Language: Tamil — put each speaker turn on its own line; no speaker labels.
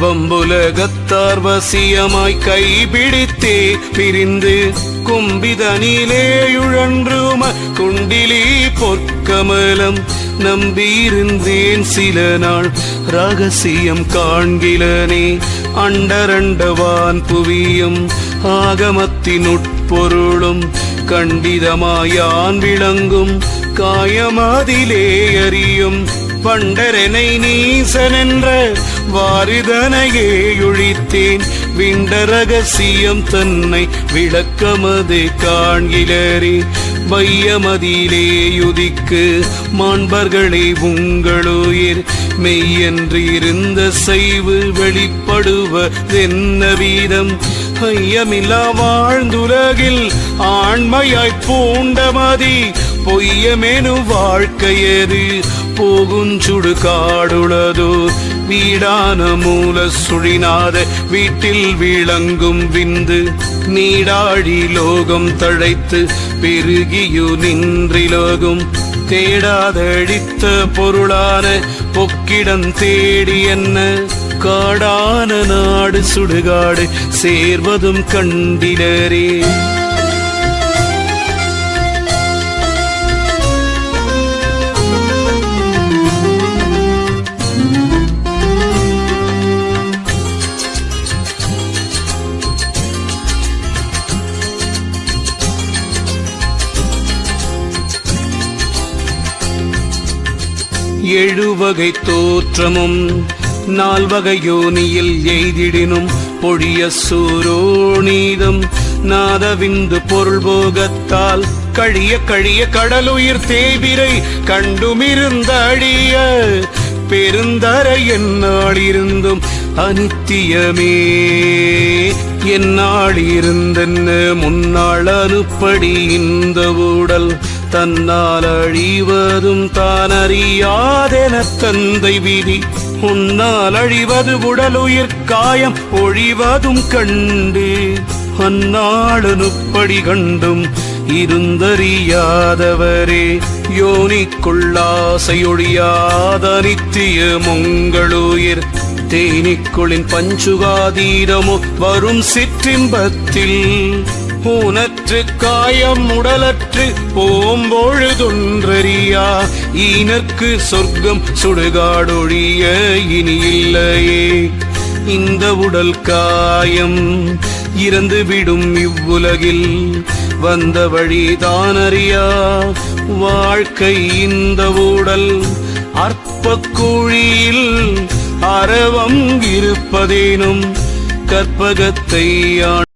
வம்புலகத்தார் வசியமாய் கைபிடித்தே பிரிந்து கும்பிதனிலே உழன்றும குண்டிலி பொற்கமலம் நம்பியிருந்தேன் சில நாள். ரகசியம் காண்கிலனே அண்டரண்டவான் புவியும் ஆகமத்தின் உட்பொருளும் கண்டிதமாயான் விளங்கும் காயமாதிலே அறியும் பண்டரனை நீசனென்ற வாரிதனையே ஒழித்தேன் விண்ட ரகசியம் தன்னை விளக்கமது காண்கிலரே. வையமதியிலே யுதிக்கு மாண்பர்களே உங்களுயிர். மெய்யன்று இருந்த செய்வு வெளிப்படுவதென்ன வீதம்? ஐயமில்லா வாழ்ந்துலகில் ஆண்மையாய் பூண்டமதி பொய்யமெனு வாழ்க்கையது போகுஞ்சுடு காடுளதோ. வீடான மூல சுழினாத வீட்டில் விளங்கும் விந்து. நீடாழி லோகம் தழைத்து பெருகியு நின்றிலோகும். தேடாதழித்த பொருளான பொக்கிடம் தேடி என்ன? காடான நாடு சுடுகாடு. சேர்வதும் கண்டிலரே. எழுவகை தோற்றமும் நால்வகை யோனியில் எய்திடினும் பொழிய சூரோணீதம் நாதவிந்து பொருள் போகத்தால் கழிய கழிய கடலுயிர் தேவிரை கண்டுமிருந்த அழிய பெருந்தர என்னாளிருந்தும் அனித்தியமே. என்னாள் இருந்தென்ன முன்னாள் அனுப்படி இந்த ஊடல் தன்னால் அழிவதும் தானறியாதென தந்தை விதி. உன்னால் அழிவது உடலுயிர் காயம் ஒழிவதும் கண்டு. அந்நாளனுப்படி கண்டும் இருந்தறியாதவரே. யோனிக்குள்ளாசையொழியாத நித்திய மொங்களுயிர் தேனிக்குளின் பஞ்சுகாதீரமோ வரும் சிற்றின்பத்தில். ஊனற்று காயம் உடலற்று ஓம்பொழுதொன்றறியா ஈனற்கு சொர்க்கம் சுடுகாடொழிய இனி இல்லையே இந்த உடல் காயம் இறந்துவிடும் இவ்வுலகில். வந்த வழிதான் அறியா வாழ்க்கை இந்த ஊடல் அற்ப குழியில் அறவம் இருப்பதேனும் கற்பகத்தை